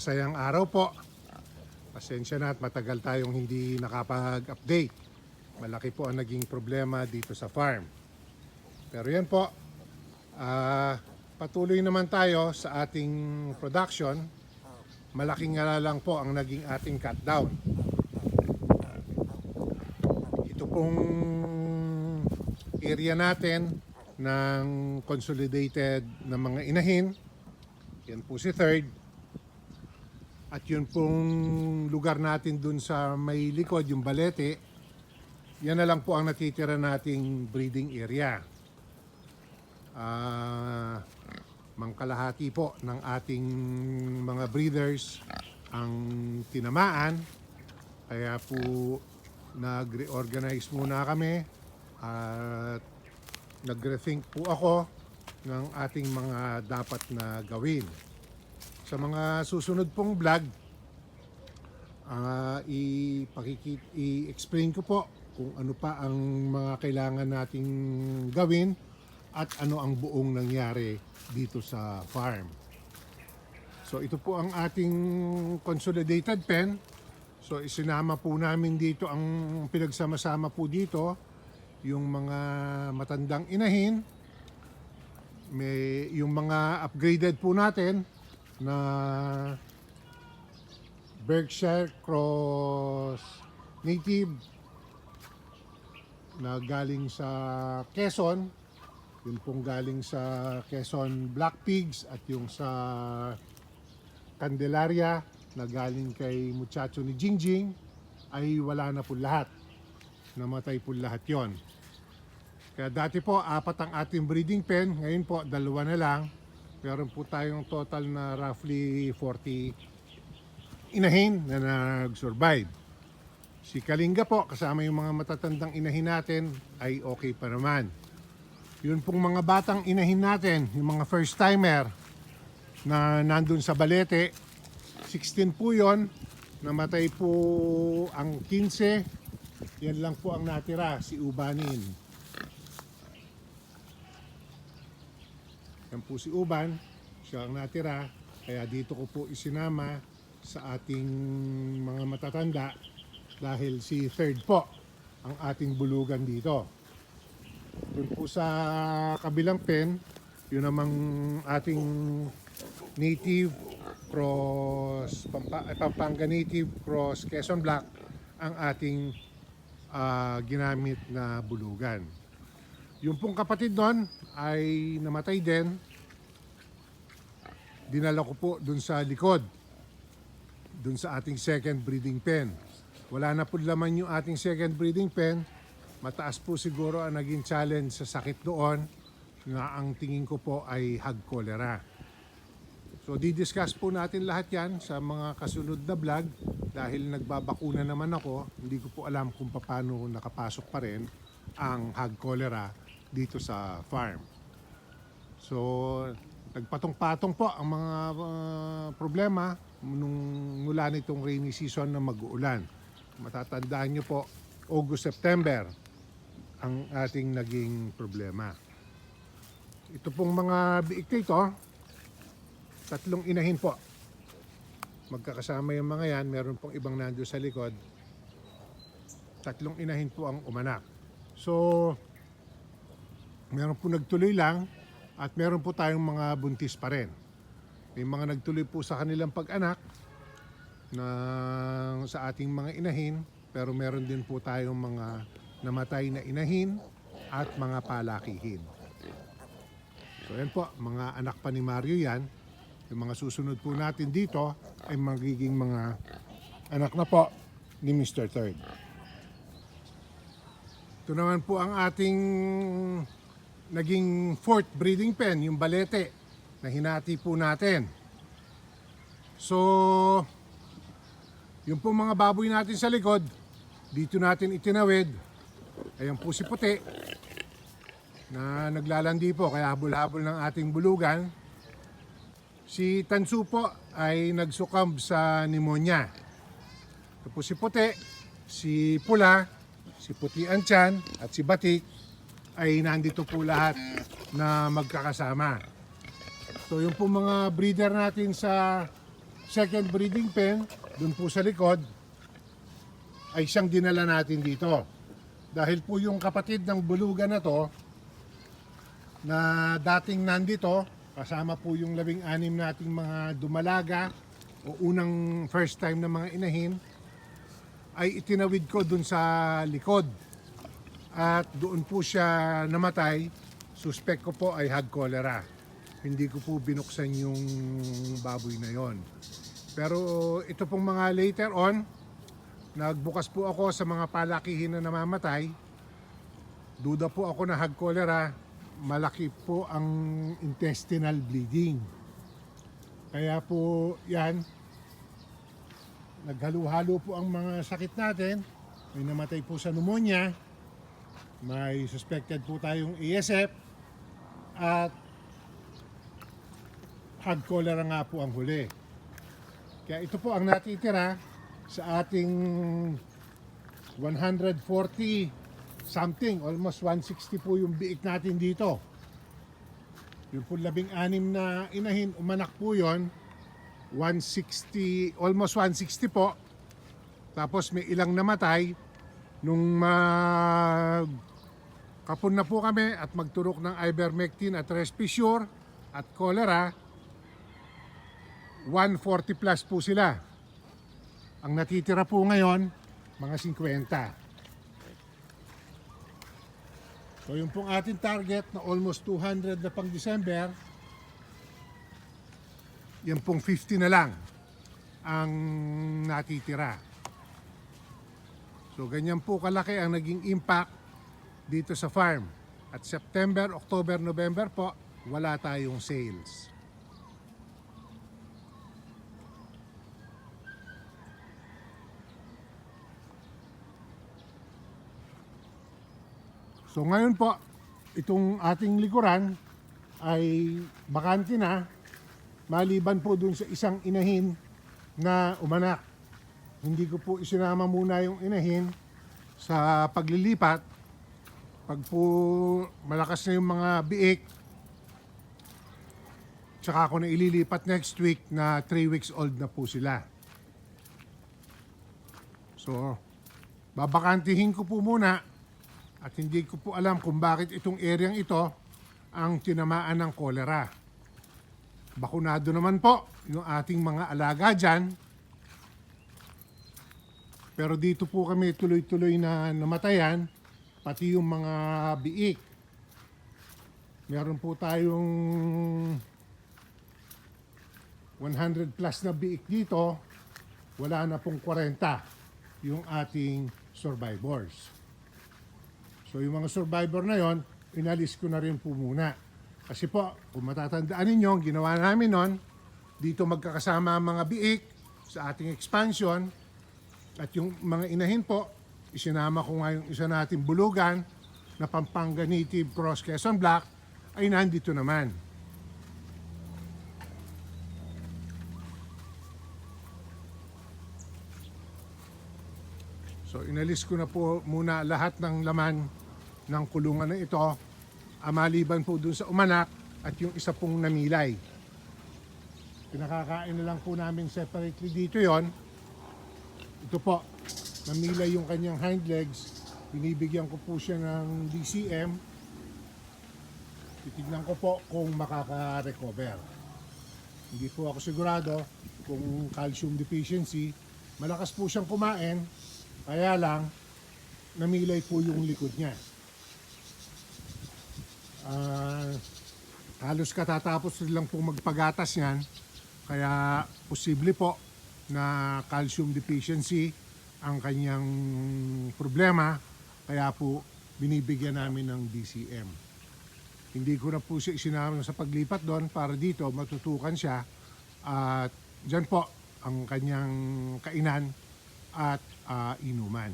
masayang araw po. Pasensya na at matagal tayong hindi nakapag-update. Malaki po ang naging problema dito sa farm. Pero yan po, ah, patuloy naman tayo sa ating production. Malaking nga lang po ang naging ating cut down. Ito pong area natin ng consolidated na mga inahin. Yan po si third. At yun pong lugar natin dun sa may likod, yung balete, yan na lang po ang natitira nating breeding area. Ah, mangkalahati po ng ating mga breeders ang tinamaan. Kaya po nag-reorganize muna kami at nag-rethink po ako ng ating mga dapat na gawin. Sa mga susunod pong vlog, ipakikit, i-explain ko po kung ano pa ang mga kailangan nating gawin at ano ang buong nangyari dito sa farm. So ito po ang ating consolidated pen. So isinama po namin dito ang pinagsama-sama po dito yung mga matandang inahin, may yung mga upgraded po natin na Berkshire Cross Native na galing sa Quezon, yung pong galing sa Quezon Black Pigs at yung sa Candelaria na galing kay muchacho ni Jingjing ay wala na po lahat. Namatay po lahat yon. Kaya dati po, apat ang ating breeding pen. Ngayon po, dalawa na lang. Meron po tayong total na roughly 40 inahin na nag-survive. Si Kalinga po, kasama yung mga matatandang inahin natin, ay okay pa naman. Yun pong mga batang inahin natin, yung mga first timer na nandun sa balete, 16 po yon namatay po ang 15 yan lang po ang natira si Ubanin yan po si Uban. Siya ang natira. Kaya dito ko po isinama sa ating mga matatanda dahil si third po ang ating bulugan dito. Dun po sa kabilang pen yun namang ating native cross Pampa, Pampanga native cross Quezon Black ang ating ah, ginamit na bulugan. Yung pong kapatid doon ay namatay din. Dinala ko po dun sa likod. Dun sa ating second breeding pen. Wala na po laman yung ating second breeding pen. Mataas po siguro ang naging challenge sa sakit doon na ang tingin ko po ay hag cholera. So di-discuss po natin lahat yan sa mga kasunod na vlog dahil nagbabakuna naman ako, hindi ko po alam kung paano nakapasok pa rin ang hog cholera dito sa farm. So nagpatong-patong po ang mga uh, problema nung mula nitong rainy season na mag-uulan. Matatandaan nyo po, August, September ang ating naging problema. Ito pong mga biik dito, tatlong inahin po. Magkakasama yung mga yan, meron pong ibang nando sa likod. Tatlong inahin po ang umanak. So, meron po nagtuloy lang at meron po tayong mga buntis pa rin. May mga nagtuloy po sa kanilang pag-anak na sa ating mga inahin, pero meron din po tayong mga namatay na inahin at mga palakihin. So yan po, mga anak pa ni Mario yan. Yung mga susunod po natin dito ay magiging mga anak na po ni Mr. Third. Ito naman po ang ating naging fourth breeding pen, yung balete na hinati po natin. So, yung po mga baboy natin sa likod, dito natin itinawid. Ayan po si puti na naglalandi po kaya habol-habol ng ating bulugan. Si Tansu po ay nagsukamb sa pneumonia. Ito po si Puti, si Pula, si Puti Anchan at si Batik ay nandito po lahat na magkakasama. So yung po mga breeder natin sa second breeding pen, dun po sa likod, ay siyang dinala natin dito. Dahil po yung kapatid ng bulugan na to, na dating nandito, kasama po yung labing anim nating mga dumalaga o unang first time na mga inahin, ay itinawid ko dun sa likod. At doon po siya namatay. Suspect ko po ay had cholera. Hindi ko po binuksan yung baboy na yon. Pero ito pong mga later on, nagbukas po ako sa mga palakihin na namamatay. Duda po ako na had cholera. Malaki po ang intestinal bleeding. Kaya po yan, naghalo-halo po ang mga sakit natin. May namatay po sa pneumonia. May suspected po tayong ASF. At had cholera nga po ang huli. Kaya ito po ang natitira sa ating 140 something, almost 160 po yung biik natin dito. Yung po labing anim na inahin, umanak po yon 160, almost 160 po. Tapos may ilang namatay nung mag kapon na po kami at magturok ng ivermectin at Respisure at cholera 140 plus po sila. Ang natitira po ngayon, mga 50. So yung pong ating target na almost 200 na pang December, yan pong 50 na lang ang natitira. So ganyan po kalaki ang naging impact dito sa farm. At September, October, November po, wala tayong sales. So ngayon po, itong ating likuran ay bakante na maliban po dun sa isang inahin na umanak. Hindi ko po isinama muna yung inahin sa paglilipat. Pag po malakas na yung mga biik, tsaka ako na ililipat next week na 3 weeks old na po sila. So, babakantihin ko po muna at hindi ko po alam kung bakit itong areang ito ang tinamaan ng kolera. Bakunado naman po yung ating mga alaga dyan. Pero dito po kami tuloy-tuloy na namatayan, pati yung mga biik. Meron po tayong 100 plus na biik dito, wala na pong 40 yung ating survivors. So yung mga survivor na yon, inalis ko na rin po muna. Kasi po, kung matatandaan ninyo, ang ginawa namin nun, dito magkakasama ang mga biik sa ating expansion at yung mga inahin po, isinama ko nga yung isa nating bulugan na Pampanga Native Cross Quezon Black ay nandito naman. So inalis ko na po muna lahat ng laman ng kulungan na ito, ah, maliban po dun sa umanak at yung isa pong namilay. Pinakakain na lang po namin separately dito yon. Ito po, namilay yung kanyang hind legs. Binibigyan ko po siya ng DCM. Titignan ko po kung makaka-recover. Hindi po ako sigurado kung calcium deficiency. Malakas po siyang kumain, kaya lang namilay po yung likod niya. Ah, halos katatapos lang po magpagatas yan. Kaya posible po na calcium deficiency ang kanyang problema. Kaya po binibigyan namin ng DCM. Hindi ko na po siya isinama sa paglipat doon para dito matutukan siya. At dyan po ang kanyang kainan at ah, inuman.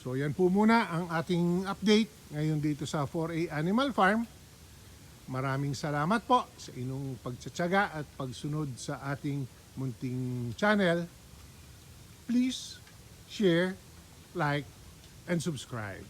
So yan po muna ang ating update ngayon dito sa 4A Animal Farm. Maraming salamat po sa inyong pagtsatsaga at pagsunod sa ating munting channel. Please share, like, and subscribe.